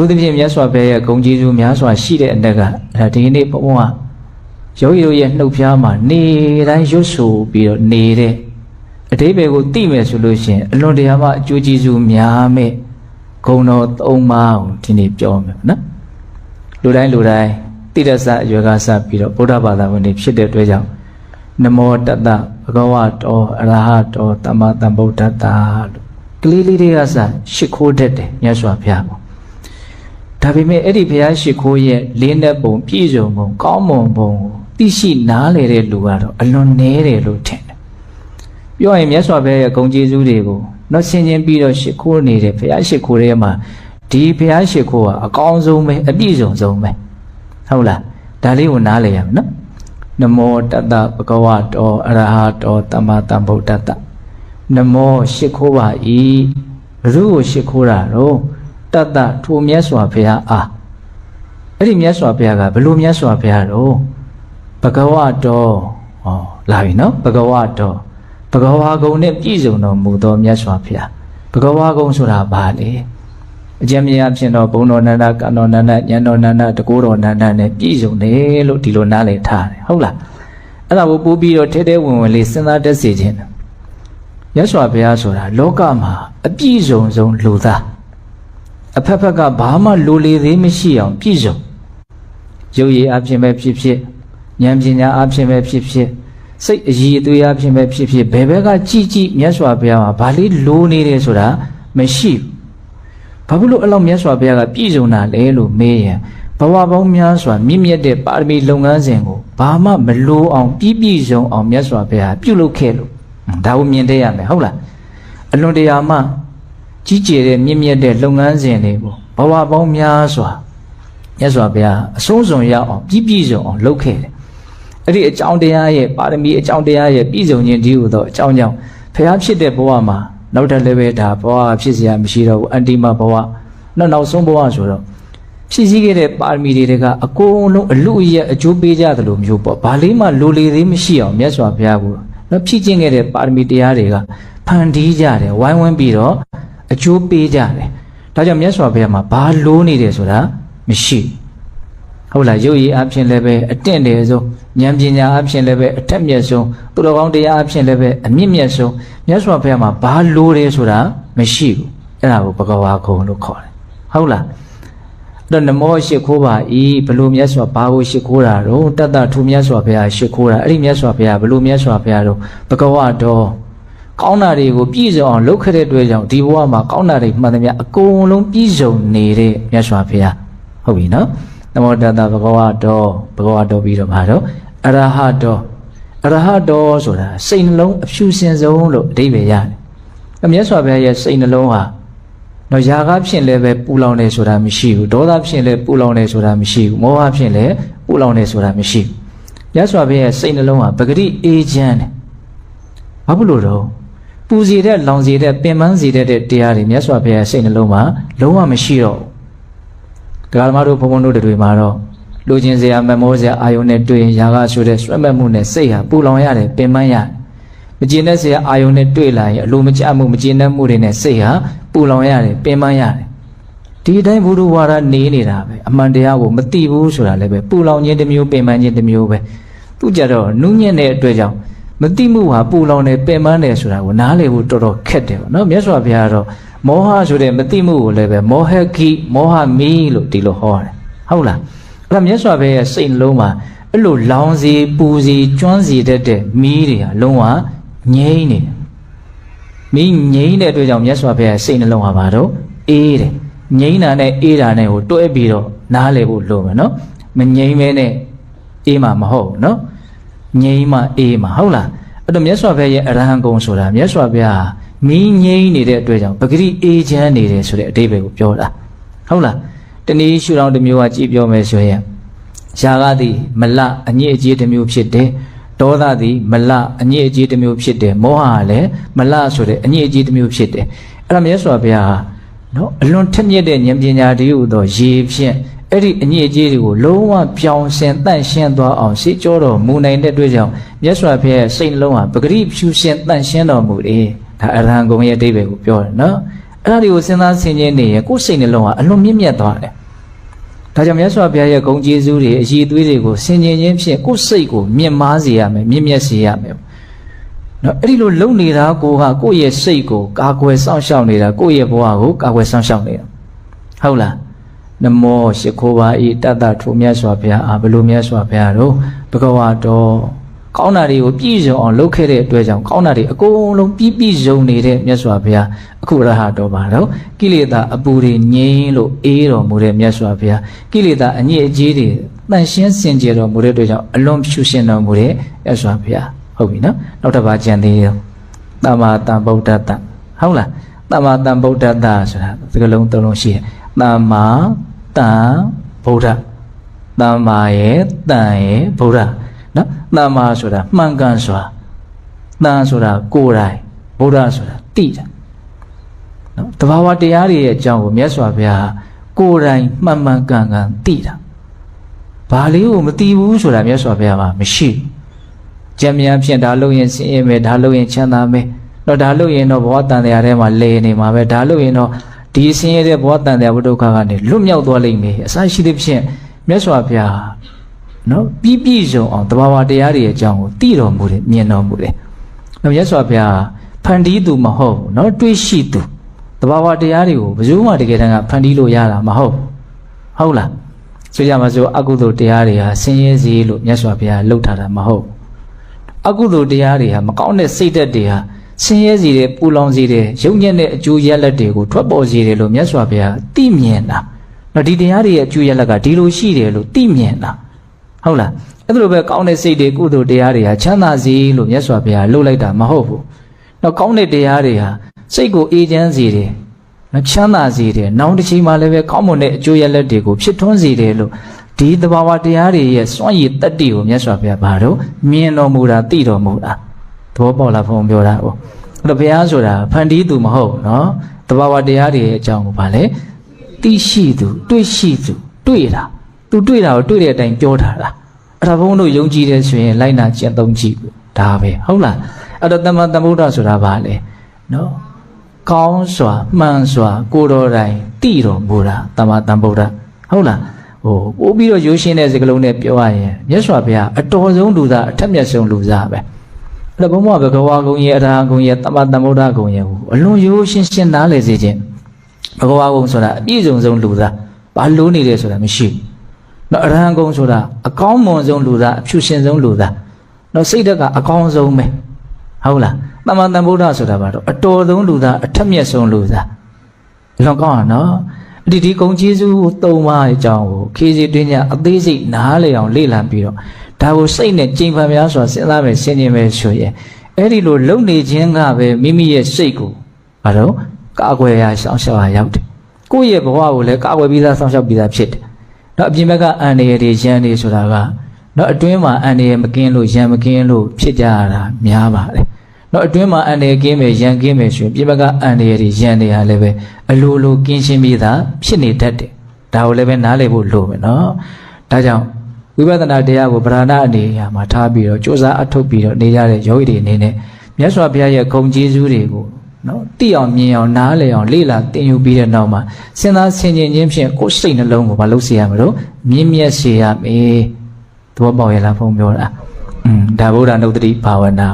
ထူးသဖြင့်မြတ်စွာဘုရားရဲ့ဂုဏ်ကျေးဇူးများစွာရှိတဲ့အတက်ကအဲဒီနေ့ဘုန်းဘုန်းကယောဂီတို့ရဲ့နှုတ်ဖျားမှာနေတိုင်းရွတ်ဆိုပြီးတော့နေတဲ့အတိပယ်ကိုသိမယ်ဆိုလို့ရှိရင်အလွန်တရာမှအကျိုးကျေးဇူးများမဲ့ဂုဏ်တော်သုံးပါးကိုဒီနေ့ပြောမယ်နော်လူတိုင်းလူတိုင်းတိရစ္ဆာအရွယ်ကစပြီးတော့ဗုဒ္ဓဘာသာဝင်တွေဖြစ်တဲ့အတွက်ကြောင့်နမောတတ္တဘဂဝတောအရဟတောသမ္မာသမ္ဗုဒ္ဓတ္တလို့ကလေးလေးတွေကစရှ िख ိုးတတ်တယ်မြတ်စွာဘုရားက ဒါပေမဲ့အဲ့ဒီဘုရားရှိခိုးရဲ့လင်းတဲ့ပုံပြည့်စုံပုံကောင်းမွန်ပုံကိုသိရှိနားလည်တဲ့လူကတော့အလွန်နည်းတယ်လို့ထင်တယ်။ပြောရင်မြတ်စွာဘုရားရဲ့ဂုဏ်ကျေးဇူးတွေကိုတော့ဆင်ခြင်ပြီးတော့ရှိခိုးနေတဲ့ဘုရားရှိခိုးထဲမှာဒီဘုရားရှိခိုးကအကောင်းဆုံးပဲအပြည့်စုံဆုံးပဲဟုတ်လားဒါလေးကိုနားလည်ရမယ်နော်နမောတတဘဂဝတောအရဟတောသမ္မာသမ္ဗုဒ္ဓတ္တနမောရှိခိုးပါဤဘုရုကိုရှိခိုးတာတော့ တတ္တထိုမြတ်စွာဘုရားအားအဲ့ဒီမြတ်စွာဘုရားကဘယ်လိုမြတ်စွာဘုရားတော့ဘဂဝတောဟောလာပြီနော်ဘဂဝတောဘဂဝါကုံနဲ့ပြည့်စုံတော်မူသောမြတ်စွာဘုရားဘဂဝါကုံဆိုတာဘာလဲအကျဉ်းမြအဖြစ်တော့ဘုံတော်နန္ဒကံတော်နန္ဒဉာဏ်တော်နန္ဒတကောတော်နန္ဒနဲ့ပြည့်စုံတယ်လို့ဒီလိုနားလည်ထားတယ်ဟုတ်လားအဲ့ဒါကိုပို့ပြီးတော့ထဲထဲဝင်ဝင်လေးစဉ်းစားတတ်စေခြင်းမြတ်စွာဘုရားဆိုတာလောကမှာအပြည့်စုံဆုံးလူသား အဖက်ဖက်ကဘာမှလိုလေသေးမရှိအောင်ပြည့်စုံရုပ်ရည်အဖြစ်ပဲဖြစ်ဖြစ်ဉာဏ်ပညာအဖြစ်ပဲဖြစ်ဖြစ်စိတ်အည်အသွေးအဖြစ်ပဲဖြစ်ဖြစ်ဘယ်ဘက်ကကြည်ကြည်မြတ်စွာဘုရားမှာဘာလေးလိုနေတယ်ဆိုတာမရှိဘူးဘာဖြစ်လို့အဲ့လောက်မြတ်စွာဘုရားကပြည့်စုံတာလဲလို့မေးရင်ဘဝပေါင်းများစွာမြင့်မြတ်တဲ့ပါရမီလုပ်ငန်းစဉ်ကိုဘာမှမလိုအောင်ပြည့်ပြည့်စုံအောင်မြတ်စွာဘုရားပြုလုပ်ခဲ့လို့ဒါကိုမြင်တဲ့ရမယ်ဟုတ်လားအလွန်တရာမှ ကြီးကျယ်တဲ့မြင့်မြတ်တဲ့လုပ်ငန်းစဉ်တွေပေါ့ဘဝပေါင်းများစွာမြတ်စွာဘုရားအဆုံးစွန်ရအောင်ပြည့်ပြည့်စုံအောင်လုပ်ခဲ့တယ်အဲ့ဒီအကြောင်းတရားရဲ့ပါရမီအကြောင်းတရားရဲ့ပြည့်စုံခြင်းဒီဟုသောအကြောင်းကြောင့်ဘုရားဖြစ်တဲ့ဘဝမှာနောက်ထပ်လည်းပဲဒါဘဝဖြစ်စရာမရှိတော့ဘူးအန္တိမဘဝနောက်နောက်ဆုံးဘဝဆိုတော့ဖြစ်စည်းခဲ့တဲ့ပါရမီတွေကအကုန်လုံးအလူအရအကျိုးပေးကြသလိုမျိုးပေါ့ဘာလေးမှလိုလေသေးမရှိအောင်မြတ်စွာဘုရားကနော်ဖြစ်ကျင့်ခဲ့တဲ့ပါရမီတရားတွေကဖန်တီးကြတယ်ဝိုင်းဝန်းပြီးတော့ အကျိုးပေးကြတယ်ဒါကြောင့်မြတ်စွာဘုရားမှာဘာလိုနေတယ်ဆိုတာမရှိဟုတ်လားရုပ်ရည်အဖြစ်လည်းပဲအတင့်တယ်ဆုံးဉာဏ်ပညာအဖြစ်လည်းပဲအထက်မြတ်ဆုံးသူတော်ကောင်းတရားအဖြစ်လည်းပဲအမြင့်မြတ်ဆုံးမြတ်စွာဘုရားမှာဘာလိုတယ်ဆိုတာမရှိဘူးအဲ့ဒါကိုဘဂဝါကုံလို့ခေါ်တယ်ဟုတ်လားအဲ့တော့နမောရှိခိုးပါဤဘလို့မြတ်စွာဘာကိုရှိခိုးတာတော့တတ္တထူမြတ်စွာဘုရားရှိခိုးတာအဲ့ဒီမြတ်စွာဘုရားဘလို့မြတ်စွာဘုရားတော့ဘဂဝါတော် ကောင်းတာတွေကိုပြည့်စုံအောင်လုပ်ခဲ့တဲ့အတွက်ကြောင့်ဒီဘဝမှာကောင်းတာတွေမှန်သမျှအကုန်လုံးပြည့်စုံနေတဲ့မြတ်စွာဘုရားဟုတ်ပြီနော်နမောတတ္တဘဂဝါတော်ဘဂဝါတော်ပြီးတော့မှာတော့အရဟတော်အရဟတော်ဆိုတာစိတ်နှလုံးအဖြူစင်ဆုံးလို့အဓိပ္ပာယ်ရတယ်။အမြတ်စွာဘုရားရဲ့စိတ်နှလုံးဟာတော့ຢာကားဖြင့်လည်းပဲပူလောင်တယ်ဆိုတာမရှိဘူးဒေါသဖြင့်လည်းပူလောင်တယ်ဆိုတာမရှိဘူးမောဟဖြင့်လည်းပူလောင်တယ်ဆိုတာမရှိဘူးမြတ်စွာဘုရားရဲ့စိတ်နှလုံးဟာပဂတိအေးချမ်းတယ်ဘာဖြစ်လို့တော့ ပူစီတဲ့လောင်စီတဲ့ပင်ပန်းစီတဲ့တရားတွေမြတ်စွာဘုရားရဲ့စိတ်နှလုံးမှာလုံးဝမရှိတော့ဘူးတရားဓမ္မတို့ဘုံဘုံတို့တွေမှာတော့လူချင်းစရာမမောစရာအာယုန်နဲ့တွေ့ရင်ຢာကဆိုတဲ့ဆွဲမဲ့မှုနဲ့စိတ်ဟာပူလောင်ရတယ်ပင်ပန်းရတယ်မကျင်တဲ့စရာအာယုန်နဲ့တွေ့လာရင်အလိုမကျမှုမကျင်တဲ့မှုတွေနဲ့စိတ်ဟာပူလောင်ရတယ်ပင်ပန်းရတယ်ဒီအတိုင်းဘုဒ္ဓဝါဒနေနေတာပဲအမှန်တရားကိုမသိဘူးဆိုတာလည်းပဲပူလောင်ခြင်းတစ်မျိုးပင်ပန်းခြင်းတစ်မျိုးပဲသူကြတော့နုညံ့တဲ့အတွက်ကြောင့် မသိမှုဟာပူလောင်တယ်ပင်ပန်းတယ်ဆိုတာကိုနားလည်ဖို့တော်တော်ခက်တယ်ပေါ့နော်မြတ်စွာဘုရားကတော့မောဟဆိုတဲ့မသိမှုကိုလည်းပဲမောဟကိမောဟမီလို့ဒီလိုဟောတယ်ဟုတ်လားအဲ့ဒါမြတ်စွာဘုရားရဲ့စိတ်နှလုံးမှာအဲ့လိုလောင်စီပူစီကျွမ်းစီတတ်တဲ့မီးတွေဟာလုံးဝငြိမ့်နေတယ်မီးငြိမ့်တဲ့အတွက်ကြောင့်မြတ်စွာဘုရားစိတ်နှလုံးဟာဘာတော့အေးတယ်ငြိမ့်တာနဲ့အေးတာနဲ့ကိုတွဲပြီးတော့နားလည်ဖို့လိုမယ်နော်မငြိမ့်မဲနဲ့အေးမှာမဟုတ်ဘူးနော်ငြိမ့်မှအေးမှာဟုတ်လား အဲ့တော့မြတ်စွာဘုရားရဲ့အရဟံဂုံဆိုတာမြတ်စွာဘုရားမီးငြိမ့်နေတဲ့အတွက်ကြောင့်ပဂရိအေးချမ်းနေတယ်ဆိုတဲ့အဓိပ္ပာယ်ကိုပြောတာဟုတ်လားတနည်းရှုထောင့်တစ်မျိုးကကြည့်ပြောမယ်ဆိုရင်ယာကသည်မလအညစ်အကြေးတစ်မျိုးဖြစ်တယ်ဒေါသသည်မလအညစ်အကြေးတစ်မျိုးဖြစ်တယ်မောဟကလည်းမလဆိုတဲ့အညစ်အကြေးတစ်မျိုးဖြစ်တယ်အဲ့ဒါမြတ်စွာဘုရားဟာနော်အလွန်ထက်မြက်တဲ့ဉာဏ်ပညာတည်းဟူသောရေဖြင့် အဲ့ဒီအညစ်အကြေးတွေကိုလုံးဝပြောင်းဆင်တန့်ရှင်းသွားအောင်ရှေ့ကျော်တော်မူနိုင်တဲ့အတွက်ကြောင့်မြတ်စွာဘုရားရဲ့စိတ်နှလုံးဟာပဂရိဖြူရှင်တန့်ရှင်းတော်မူတယ်ဒါအရဟံဂုံရဲ့အဓိပ္ပာယ်ကိုပြောတယ်နော်အဲ့ဒါတွေကိုစဉ်းစားဆင်ခြင်နေရင်ကိုယ်စိတ်နှလုံးကအလွန်မြင့်မြတ်သွားတယ်ဒါကြောင့်မြတ်စွာဘုရားရဲ့ဂုဏ်ကျေးဇူးတွေအည်သွေးတွေကိုဆင်ခြင်ခြင်းဖြင့်ကိုယ်စိတ်ကိုမြင့်မားစေရမယ်မြင့်မြတ်စေရမယ်နော်အဲ့ဒီလိုလုံနေတာကိုကကိုယ့်ရဲ့စိတ်ကိုကာကွယ်စောင့်ရှောက်နေတာကိုယ့်ရဲ့ဘဝကိုကာကွယ်စောင့်ရှောက်နေတာဟုတ်လား နမောရှိခိုးပါဤတတ္တထုမြတ်စွာဘုရားအာဘလို့မြတ်စွာဘုရားတို့ဘဂဝါတော်ကောင်းတာတွေကိုပြည့်စုံအောင်လုပ်ခဲ့တဲ့အတွက်ကြောင့်ကောင်းတာတွေအကုန်လုံးပြည့်ပြည့်စုံနေတဲ့မြတ်စွာဘုရားအခုရဟတော်ပါတော့ကိလေသာအပူတွေငြိမ်းလို့အေးတော်မူတဲ့မြတ်စွာဘုရားကိလေသာအညစ်အကြေးတွေတန်ရှင်းစင်ကြယ်တော်မူတဲ့အတွက်ကြောင့်အလွန်ဖြူရှင်တော်မူတဲ့မြတ်စွာဘုရားဟုတ်ပြီနော်နောက်တစ်ပါးကြံသေးတယ်တမ္မာတန်ဗုဒ္ဓတ္တဟုတ်လားတမ္မာတန်ဗုဒ္ဓတ္တဆိုတာဒီကလုံးသုံးလုံးရှိတယ်တမ္မာ တန်ဗုဒ္ဓတမ္မာရဲ့တန်ရဲ့ဗုဒ္ဓနော်တမ္မာဆိုတာမှန်ကန်စွာတန်ဆိုတာကိုယ်တိုင်ဗုဒ္ဓဆိုတာတိတာနော်တဘာဝတရားတွေရဲ့အကြောင်းကိုမြတ်စွာဘုရားကိုယ်တိုင်မှန်မှန်ကန်ကန်သိတာဘာလေးကိုမသိဘူးဆိုတာမြတ်စွာဘုရားမှာမရှိဘူးကြံမြန်ဖြင့်ဒါလို့ရင်ဆင်းရဲမယ်ဒါလို့ရင်ချမ်းသာမယ်တော့ဒါလို့ရင်တော့ဘဝတန်တရားထဲမှာလဲနေမှာပဲဒါလို့ရင်တော့ ဒီဆင်းရဲတဲ့ဘဝတန်တရားဝိဒုက္ခကနေလွတ်မြောက်သွားလိမ့်မယ်အစရှိသဖြင့်မြတ်စွာဘုရားနော်ပြီးပြည့်စုံအောင်တဘာဝတရားတွေရဲ့အကြောင်းကိုသိတော်မူတယ်မြင်တော်မူတယ်။မြတ်စွာဘုရားဖန်တီးသူမဟုတ်ဘူးနော်တွေးရှိသူတဘာဝတရားတွေကိုဘယ်သူမှတကယ်တမ်းကဖန်တီးလို့ရတာမဟုတ်ဘူးဟုတ်လားဆိုကြမှာဆိုအကုသိုလ်တရားတွေဟာဆင်းရဲစေလို့မြတ်စွာဘုရားလှုပ်ထားတာမဟုတ်ဘူးအကုသိုလ်တရားတွေဟာမကောင်းတဲ့စိတ်ဓာတ်တွေဟာ ဆင်းရဲစေတဲ့ပူလောင်စေတဲ့ရုပ်ညက်တဲ့အကျိုးရလဒ်တွေကိုထွက်ပေါ်စေတယ်လို့မြတ်စွာဘုရားသိမြင်တာနော်ဒီတရားတွေရဲ့အကျိုးရလဒ်ကဒီလိုရှိတယ်လို့သိမြင်တာဟုတ်လားအဲ့ဒါလိုပဲကောင်းတဲ့စိတ်တွေကုသိုလ်တရားတွေဟာချမ်းသာစေလို့မြတ်စွာဘုရားလှုပ်လိုက်တာမဟုတ်ဘူးနော်ကောင်းတဲ့တရားတွေဟာစိတ်ကိုအေးချမ်းစေတယ်နော်ချမ်းသာစေတယ်နောက်တစ်ချိန်မှလည်းပဲကောင်းမွန်တဲ့အကျိုးရလဒ်တွေကိုဖြစ်ထွန်းစေတယ်လို့ဒီသဘာဝတရားတွေရဲ့စွန့်ရည်တတ္တိကိုမြတ်စွာဘုရားဘာလို့မြင်တော်မူတာသိတော်မူတာ သဘောပေါက်လားဘုံပြောတာဟုတ်အဲ့တော့ဘုရားဆိုတာဖန်တီးသူမဟုတ်နော်သဘာဝတရားတွေရဲ့အကြောင်းကိုဗာလဲသိရှိသူတွေ့ရှိသူတွေ့တာသူတွေ့တာကိုတွေ့တဲ့အတိုင်းပြောထားတာအဲ့ဒါဘုံတို့ယုံကြည်တယ်ဆိုရင်လိုက်နာကျင့်သုံးကြည့်ဘူးဒါပဲဟုတ်လားအဲ့တော့တမန်တမ္ဗုဒ္ဓဆိုတာဗာလဲနော်ကောင်းစွာမှန်စွာ ကိုယ်တော်တိုင်သိတော်မူတာတမန်တမ္ဗုဒ္ဓဟုတ်လားဟိုပို့ပြီးတော့ရိုးရှင်းတဲ့စကားလုံးနဲ့ပြောရရင်မြတ်စွာဘုရားအတော်ဆုံးလူသားအထက်မြတ်ဆုံးလူသားပဲအဲ့ တော့ဘုံဘဘဂဝါကုံရဲ့အရာကုံရဲ့တမတမ္ဗုဒ္ဓကုံရဲ့ဟိုအလွန်ရိုးရှင်းရှင်းနားလည်စေခြင်းဘဂဝါကုံဆိုတာအပြည့်စုံဆုံးလူသားဘာလို့နေလဲဆိုတာမရှိဘူးနော်အရဟံကုံဆိုတာအကောင်းမွန်ဆုံးလူသားအဖြူရှင်ဆုံးလူသားနော်စိတ်ဓာတ်ကအကောင်းဆုံးပဲဟုတ်လားတမန်တန်ဗုဒ္ဓဆိုတာဘာတော့အတော်ဆုံးလူသားအထက်မြတ်ဆုံးလူသားလောကောင်းอ่ะနော်ဒီဒီဂုံကျေးဇူးသုံးပါးအကြောင်းကိုခေစီတွင်းညအသေးစိတ်နားလေအောင်လေ့လာပြီးတော့ ဒါကိုစိတ်နဲ့ကြင်ဖန်များစွာစဉ်းစားမယ်ဆင်ခြင်မယ်ဆိုရင်အဲ့ဒီလိုလုံနေခြင်းကပဲမိမိရဲ့စိတ်ကိုဘာလို့ကာကွယ်ရရှောင်ရှောက်ရရောက်တယ်ကိုယ့်ရဲ့ဘဝကိုလည်းကာကွယ်ပြီးသားစောင့်ရှောက်ပြီးသားဖြစ်တယ်တော့အပြင်ဘက်ကအန္တရာယ်တွေရန်တွေဆိုတာကတော့အတွင်းမှာအန္တရာယ်မကင်းလို့ရန်မကင်းလို့ဖြစ်ကြရတာများပါတယ်တော့အတွင်းမှာအန္တရာယ်ကင်းမယ်ရန်ကင်းမယ်ဆိုရင်ပြင်ဘက်ကအန္တရာယ်တွေရန်တွေဟာလည်းပဲအလိုလိုကင်းရှင်းပြီးသားဖြစ်နေတတ်တယ်ဒါကိုလည်းပဲနားလည်ဖို့လိုမယ်နော်ဒါကြောင့် ဝိပဿနာတရားကိုဗราဏအနေအရာမှာထားပြီးတော့စ조사အထုတ်ပြီးတော့နေကြတဲ့ယောဂီတွေအနေနဲ့မြတ်စွာဘုရားရဲ့ဂုဏ်ကျေးဇူးတွေကိုနော်သိအောင်မြင်အောင်နားလည်အောင်လေ့လာသင်ယူပြီးတဲ့နောက်မှာစဉ်းစားဆင်ခြင်ခြင်းဖြင့်ကိုယ်စိတ်နှလုံးကိုမလုပ်စေရမလို့မြင့်မြတ်စေရမယ်သဘောပေါက်ရဲ့လားဘုံပြောတာอืมဒါဗုဒ္ဓနုတ္တိဘာဝနာ